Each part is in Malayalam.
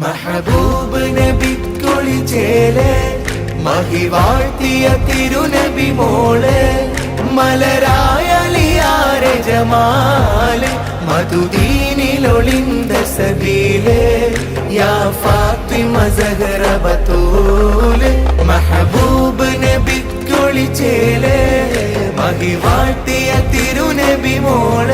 മഹബൂബ് നബി കുളിച്ചേലെ മഹിവാഴ്ത്തിയ തിരുനബി മോൾ മലരായലിയാരെ ജമാൽ മധുദീനിലൊളിന്ത സബീൽ യാ ഫാത്തിമ സഹറ ബത്തൂൽ. മഹബൂബ് നബി കുളിച്ചേലെ മഹിവാഴ്ത്തിയ തിരുനബി മോൾ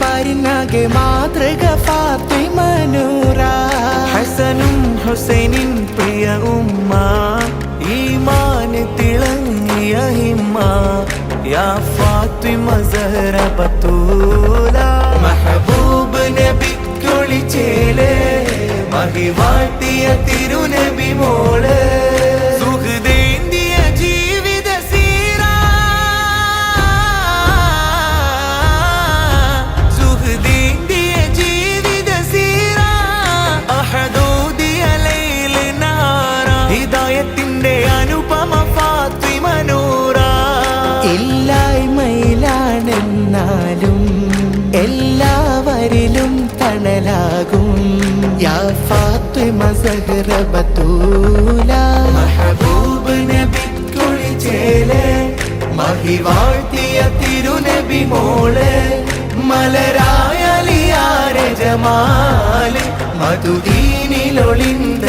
പാരിനാകെ മാതൃക ഫാത്തിമനൂറ ഹസനും ഹുസൈനിൻ പ്രിയ ഉമ്മ ഈമാന് തിളങ്ങിയ ഹിമ്മ യാ ഫാത്തിമ സഹറ ബത്തൂല. മഹബൂബ് നബി കുളിച്ചേലേ മഹിവാഴ്ത്തിയ തിരുനബി മോൾ. യാ ഫാത്തിമ സഹറ ബത്തൂല. മഹബൂബ് നബി കുളിച്ചേലെ മഹിവാഴ്ത്തിയ തിരുനബി മോൾ. മലരായലിയാരെ ജമാൽ. മധുദീനിലൊളിന്ത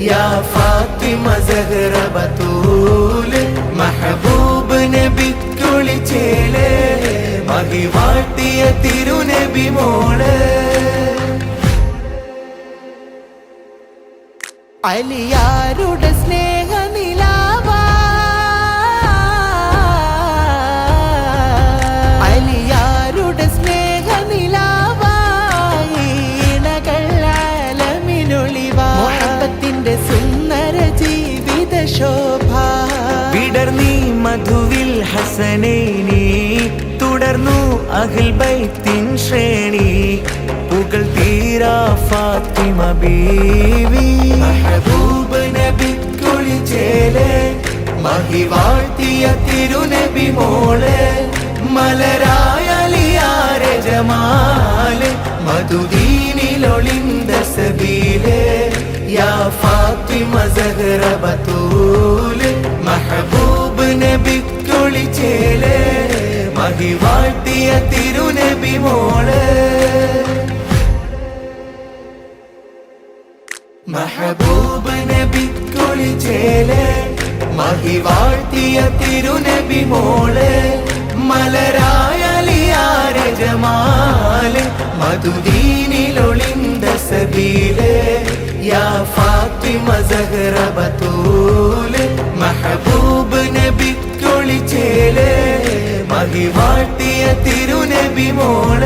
യാ ഫാത്തിമ സഹറ ബത്തൂൽ. മഹബൂബ് നബി കുളിച്ചേലെ മഹിവാഴ്ത്തിയ തിരുനബി മോൾ. അലിയാരുടെ സ്നേഹ നിലാവാ അലിയാരുടെ സ്നേഹ നിലാവായിണകളാലമിനൊളിവാഹത്തിന്റെ സുന്ദര ജീവിത ശോഭ വിടർന്നീ മധുവിൽ ഹസനേനി തുടർന്നു അഖിൽ ബൈത്തിൻ ശ്രേണി. പുകൾ തീരാ ഫാത്തിമ ബീവി. മഹിവാഴ്ത്തിയ തിരുനബി മോൾ മലരായലിയാരെ ജമാൽ മധുദീനിലൊളിന്ത സബീൽ യാ ഫാത്തിമ സഹറ ബത്തൂൽ മഹബൂബ് നബി കുളിച്ചേലെ മഹിവാഴ്ത്തിയ തിരുനബി മോൾ. മഹബൂബ് നബി മഹിവാഴ്ത്തിയ തിരുനബി മോൾ മലരായലിയാരെ ജമാൽ മധുദീനിലൊളിന്ത സബീൽ യാ ഫാത്തിമ സഹറ ബത്തൂൽ മഹബൂബ് നബി കുളിച്ചേലെ മഹിവാഴ്ത്തിയ തിരുനബി മോൾ.